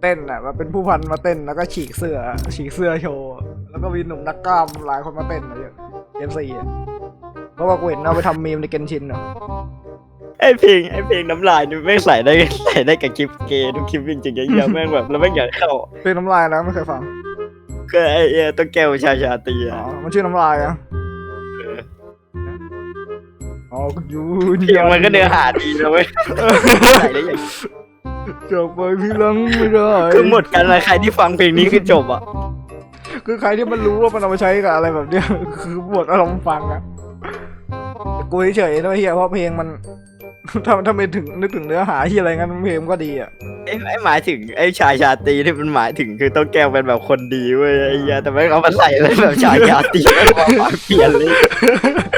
เต้นอะมาเป็นผู้พันมาเต้นแล้วก็ฉีกเสื้อ ฉีกเสื้อโชว์แล้วก็มีหนุ่มนักกล้ามหลายคนมาเต้นอะไรอย่างเอฟซีอะเพราะว่ากูเห็นเอาไปทำมีมในเกนชินอะไอเพลงไอเพลงน้ำลายนี่แม่งใส่ได้ใส่ได้กับคลิปเกย์ทุกคลิปจริงๆไอ้เหี้ยแม่งแบบแล้วแม่งอยากเข้าเพลงน้ำลายนะไม่เคยฟังก็ไอเออต้องแก้วชาชาตีอ๋อะอมันชื่อน้ำลายอะอ๋อกูเพลงมันก็เนื้อหาดีนะเว้ยใส่ได้อย่าง จบไปพี่ลังไม่ได้คือหมดกันเลยใครที่ฟังเพลงนี้คือจบอะ คือใครที่มันรู้ว่ามันเอามาใช้กับอะไรแบบเนี้ยคือหมดอารมณ์ฟังอะแต่กูเฉยๆนะเฮียเพราะเพลงมันถ้าถ้าไม่ถึงนึกถึงเนื้อหาที่อะไรงั้นเพลงมันก็ดีอะไอ้ไอ้หมายถึงไอ้ชายชาตรีที่มันหมายถึงคือต้องแก้วเป็นแบบคนดีเว้ยไอ้เหี้ยแต่ไม่งเอามาใส่เลยแบบชายชาตรีไม่ความหมายเปลี่ยนเลยเออแบบ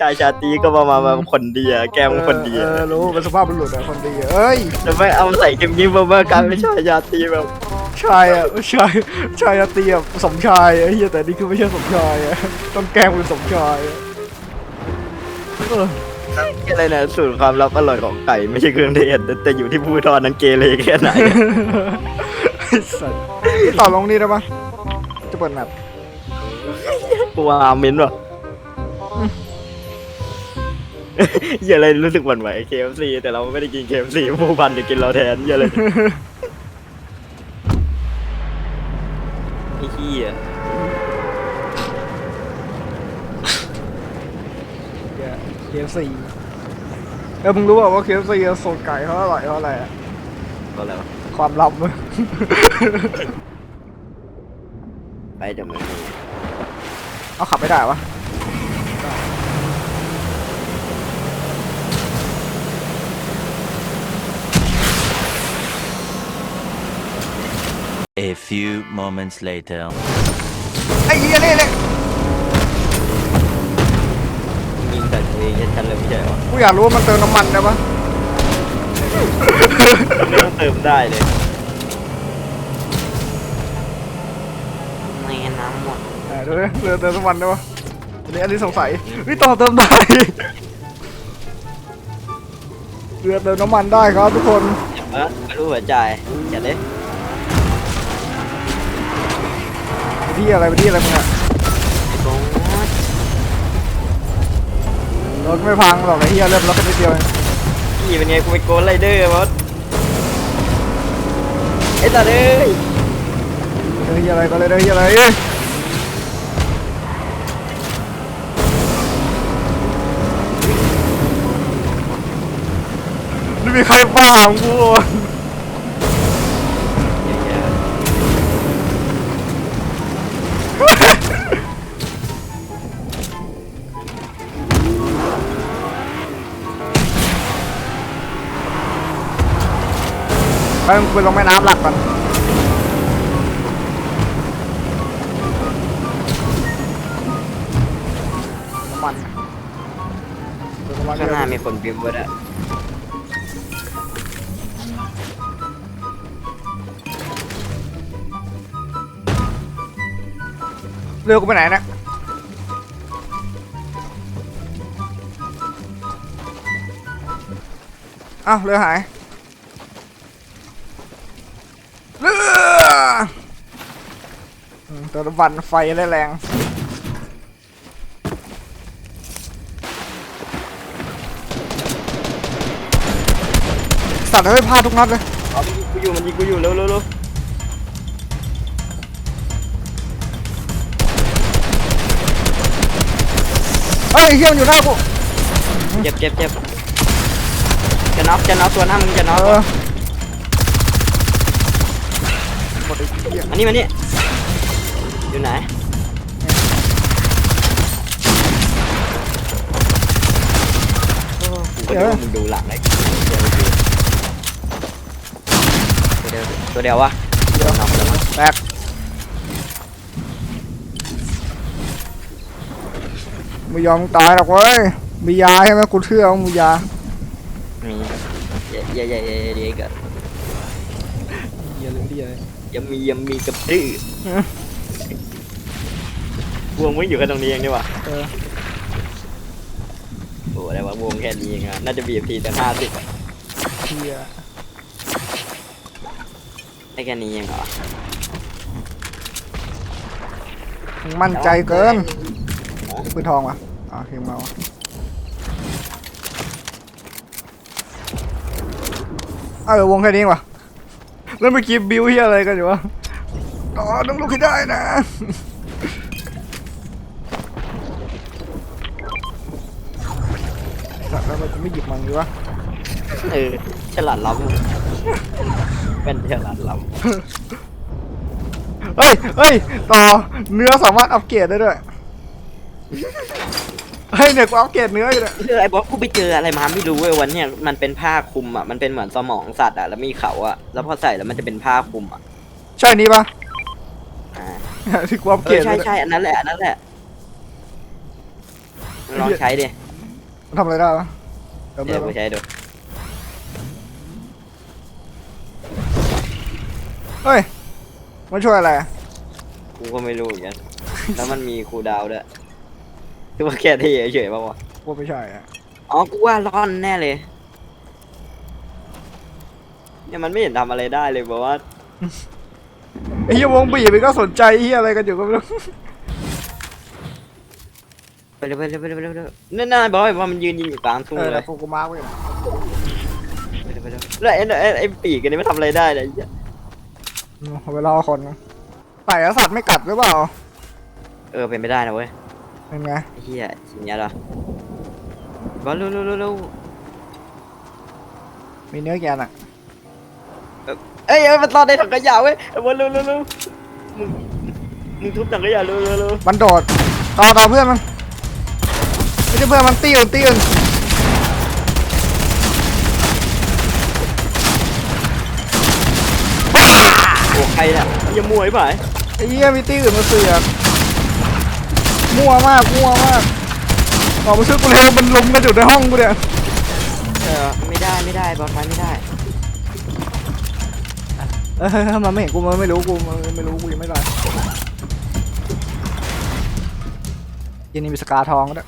ชายชาตรีก็มามาแบบคนดีอะแก้วเป็นคนดีเออะอรู้เป็นสภาพบุรุษอะคนดีอะเอ้ยแต่ไม่เอาใส่เกมยิ้มมากลายเป็นชายชาตรีแบบชายอะชายชายอาเตียบสมชายไอ้เหี้ยแต่นี่คือไม่ใช่สมชายอะต้องแกล้งเป็นสมชายอะเอออะไรนะสูตรความลับอร่อยของไก่ไม่ใช่เครื่องเทศแต่แต่อยู่ที่ผู้ทอดนั้นเกเรแค่ไหนไอ้สัสต่อลงนี่ได้ปะจะเปิดแมปกูว่าอาเมนว่ะ อย่าอะไรรู้สึกหวั่นไหว KFC แต่เราไม่ได้กิน KFC ผู้พันจะกินเราแทนอย่าเลยไอ้เหี้ยเคฟซีเออมึงรู้เปล่าว่าเคฟซีสูตรไก่เขาอร่อยเพราะอะไรอะก็แล้วความลับมึงไปเดี๋ยวมึงเอาขับไม่ได้วะ A few moments later. ไอ้เหี้ยนี่เนี่ยยิงแต่ตัวเองชัดๆเลยไม่ใช่เหรอกูอยากรู้ว่ามันเติมน้ำมันได้ปะไม่ต้องเติมได้เลยไม่น้ำหมดไหนดูดิเรือเติมน้ำมันได้ปะอันนี้อันนี้สงสัยเฮ้ยต่อเติมได้เรือเติมน้ำมันได้ครับทุกคนอย่ามาไม่รู้หัวใจอย่าเลย ไปที่อะไรไปที่อะไรมึงอะไอ้โบ๊ทรถไม่พังหรอกไอ้เหี้ยเริ่มรถแค่นิดเดียวเองพี่เป็นไงกูไปโกนไรเดอร์บอสไอ้ตาเอ้ยเฮ้ยอะไรก็เลยเฮ้ยอะไรเอ้ยไม่มีใครบ้าของกู ไปมึงไปลงแม่น้ำหลักก่อนน้ำมันเติมน้ำมันข้างหน้าเยอะมีคนบิวด้วยเรือกูไปไหนเนี่ยอ้าวเรือหายเรือ อืมเติมน้ำมันไฟแรง สัตว์เฮ้ยพลาดทุกนัดเลยอ๋อมันยิงกูอยู่มันยิงกูอยู่เร็วเร็วเร็วเฮ้ยเฮียมันอยู่หน้ากูเจ็บเจ็บเจ็บจะน็อกจะน็อกตัวหน้ามึงจะน็อกเออหมดไอ้เหี้ย อันนี้มานี่ อยู่ไหนโอ้กูก็ดูมึงดูหลังเลยเดี๋ยวตัวเดียวตัวเดียววะเดี๋ยวน็อกแล้วมั้งแตกไม่ยอมตายหรอกเว้ย มียาใช่ไหมกูเชื่อว่ามียา มีเย่เย่เย่เย่เย่กันเหี้ยเลยเหี้ยเลยยังมียังมีกับดื้อ วงไม่อยู่แค่ตรงนี้เองนี่หว่าเออโอ้อะไรวะวงแค่นี้เองอะน่าจะบีบทีแต่ห้าสิบเหี้ยได้แค่นี้เองเหรอมึงมั่นใจเกินปืนทองวะอ่าเทียมเราเออวงแค่นี้เองวะแล้วเมื่อกี้บิวเฮียอะไรกันอยู่วะอ๋อต้องลุกให้ได้นะ สัตว์แล้วมันจะไม่หยิบมันดีวะเออฉลาดล้ำเป็นฉลาดล้เฮ้ยเฮ้ยต่อเนื้อสามารถอัปเกรดได้ด้วยเฮ้ยเนี่ยกูอัปเกรดเนื้ออยู่เนี่ยำคือไอ้บอสกูไปเจออะไรมาไม่รู้เว้ยวันเนี้ยมันเป็นผ้าคลุมอะมันเป็นเหมือนสมองสัตว์อะแล้วมีเขาอะแล้วพอใส่แล้วมันจะเป็นผ้าคลุมอะใช่นี้ปะ อ่า ที่กูอัปเอเกรอดใช่เลยใช่อันนั้นแหละอันนั้นแหละลองใช้ดิมันทำอะไรได้ปะ เดี๋ยวเดี๋ยวเดี๋ไปยวใช้ดูเฮ้ยมันช่วยอะไรอะกูก็ไม่รู้เหมือนกันแล้วมันมีคูลดาวน์ด้วยคือว่าแค่ที่เฉยๆป่าวะกูว่าไม่ใช่อะอ๋อกูว่าร่อนแน่เลยเนี่ยมันไม่เห็นทำอะไรได้เลยบอกว่าไอ้เหี้ยวงบีบมันก็สนใจไอ้เหี้ยอะไรกันอยู่ก็ไม่รู้ไป เร็วไปเร็วไปเร็วไปเร็วไปเร็วนั่นน่ะบอกว่ามันยืนยิงอยู่กลางทุ่งเออเลแล้วยพวกกูมาร์กไว้ไปเร็วไปเร็วแล้วไอ้ไอ้ไอ้ปีกอันนี้ไม่ทำอะไรได้เลยไอ้เหี้ยเอาไปรอคนนะไต่แล้วสัตว์ไม่กัดหรือเปล่าเออเป็นไม่ได้นะเว้ยเป็นไงไอ้เหี้ยสิ่งเนี้ยเหรอบอกเร็วเร็วเร็วเร็วมีเนื้อแกนอะเอ้ยเอ้ยมันรอดในถังขยะเว้ยไอ้บอลเร็วเร็วเร็วมึงมึงทุบถังขยะเร็วเร็วเร็วมันโดดต่อต่อเพื่อนมัน ไม่ใช่เพื่อนมันตีอื่นตีอื่นโอ้ใครน่ะอย่ามั่วไอ้ผายไอ้เหี้ยมีตีอื่นมาเสือกมั่วมากมั่วมากออกมาช่วยกูเร็วมันลุมกันอยู่ในห้องกูเนี่ยเออไม่ได้ไม่ได้บอลไปไม่ได้เออมันไม่เห็นกูมันไม่รู้กูมันไม่รู้กูยังไม่ได้ยันนี่มีสกาทองก็ได้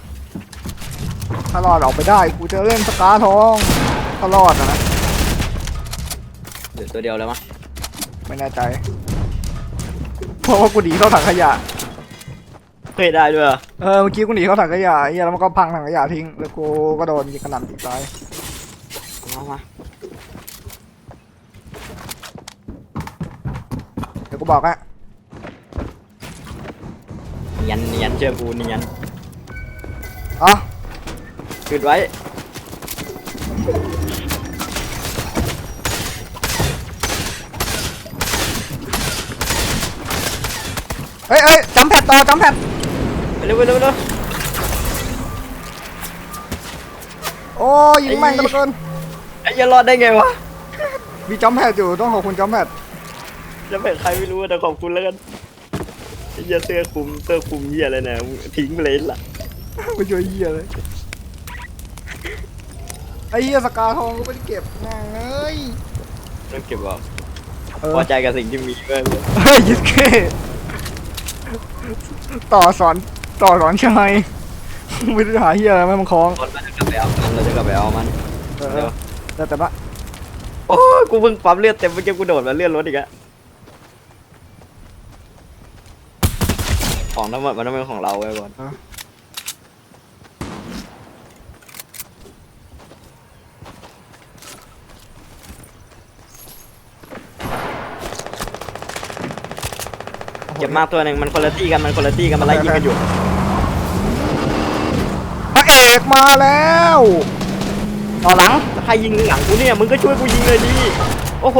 ถ้ารอดออกไปได้กูจะเล่นสกาทองถ้ารอดอะนะเหลือตัวเดียวแล้วมั้งไม่แน่ใจเพราะว่ากูหนีเข้าถังขยะเคยได้ด้วยเหรอเออเมื่อกี้กูหนีเข้าถังขยะไอ้เหี้ยแล้วมันก็พังถังขยะทิ้งแล้วกูก็โดนยิงกระหน่ำยิงตายเอามาเดี๋ยวกูบอกอะเนียนเนียนเชื่อกูเนียนอ๋อ หยุดไว้เอ้ยเอ้ยจำแพดต่อจำแพดไปเร็วไปเร็วไปเร็วโอ้ยยิงแม่งกันเหลือเกินไอ้เหี้ยรอดได้ไงวะมีจำแพดอยู่ต้องขอบคุณจำแพดจะเป็นใครไม่รู้แต่ขอบคุณแล้วกันไอ้เหี้ยเสื้อคลุมเสื้อคลุมเหี้ยอะไรเนี่ยทิ้งไปเลยล่ะ ไม่ช่วยเหี้ยเลย ไอ้เหี้ยสกาทองก็ไม่ได้เก็บแม่งเอ้ยต้องเก็บไว้เออพอใจกับสิ่งที่มีเว้ยเฮ้ยยิสเก้ต่อสอนต่อสอนชัยไม่ได้หาเหี้ยอะไรไม่มันคล้องรถมันจะกลับไปเอามันเราจะกลับไปเอามันเออเดี๋ยวแต่แต่ว่าโอ้ยกูเพิ่งปั๊มเลือดเต็มเมื่อกี้กูโดดมาเลื่อนรถอีกอะของทั้งหมดมันต้องเป็นของเราไว้ก่อนเก็ บมาตัวหนึ่งมันคนละตี้กันมันคนละตี้กันมันไล่ยิงกันอยู่พระเอกมาแล้วต่อหลังแล้วใครยิงหลังกูเนี่ยมึงก็ช่วยกูยิงเลยดิโอ้โห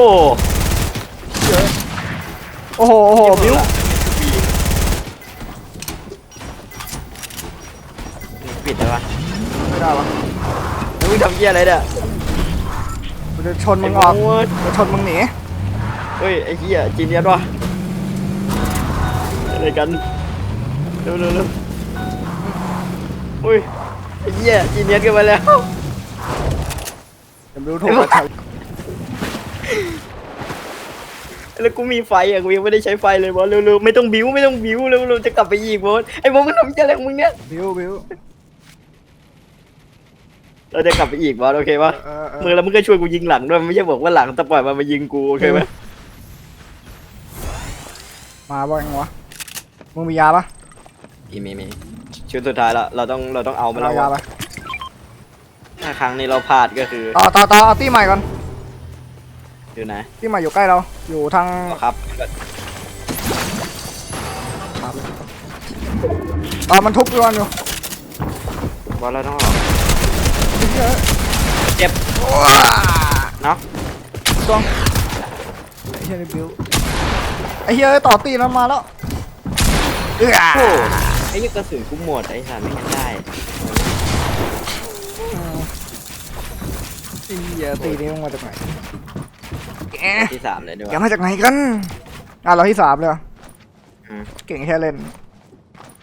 โอ้โหโอ้โหบิ้วปิดได้ปะไม่ได้วะแล้วมึงทำเหี้ยอะไรเนี่ยกูจะชนมึงออกไโง่จะชนมึงหนีเฮ้ยไอ้เหี้ยจีนเนียนวะ อะไรกันเร็วเร็วเร็วอุ้ยไอ้เหี้ยจีนเนียนกันไปแล้วจะบิ้วถูกกับใครแล้วกูมีไฟอะกูยังไม่ได้ใช้ไฟเลยบอสเร็วๆไม่ต้องบิ้วไม่ต้องบิ้วเร็วๆจะกลับไปอีกบอสไอ้บอสมึงทำเหี้ยอะไรของมึงเนี่ยบิ้วบิ้วเราจะกลับไปอีกบอสโอเคปะเออเอมึงอแล้วมึงก็ช่วยกูยิงหลังด้วยไม่ใช่บอกว่าหลังแต่ปล่อยมันมายิงกูโอเคไหมมาบ้างวะ มึงมียาปะมีมีมีชุดสุดท้ายแล้วเราต้องเราต้องเอามันเอาแล้วยาไปถ้าครั้งนี้เราพลาดก็คือต่อต่อต่อเอาตี้ใหม่ก่อนอยู่ไหนตี้ใหม่อยู่ใกล้เรา อยู่ทางครับต่อมันทุบด้วยอยู่บอลเราต้องออกเจ็บเนาะตวงไอ้เฮียนี่บิวไอ้เฮียต่อตีนั้นมาแล้ว เอื้อโอ้ไอ้ยี่กระสุนกูหมดไอ้สันไม่เห็นได้ไอ้เฮียตีนี้มันมาจากไหนแกที่สามเลยด้วยแกมาจากไหนกัน อะเราที่สามเลยเหรออืม เก่งแค่เล่น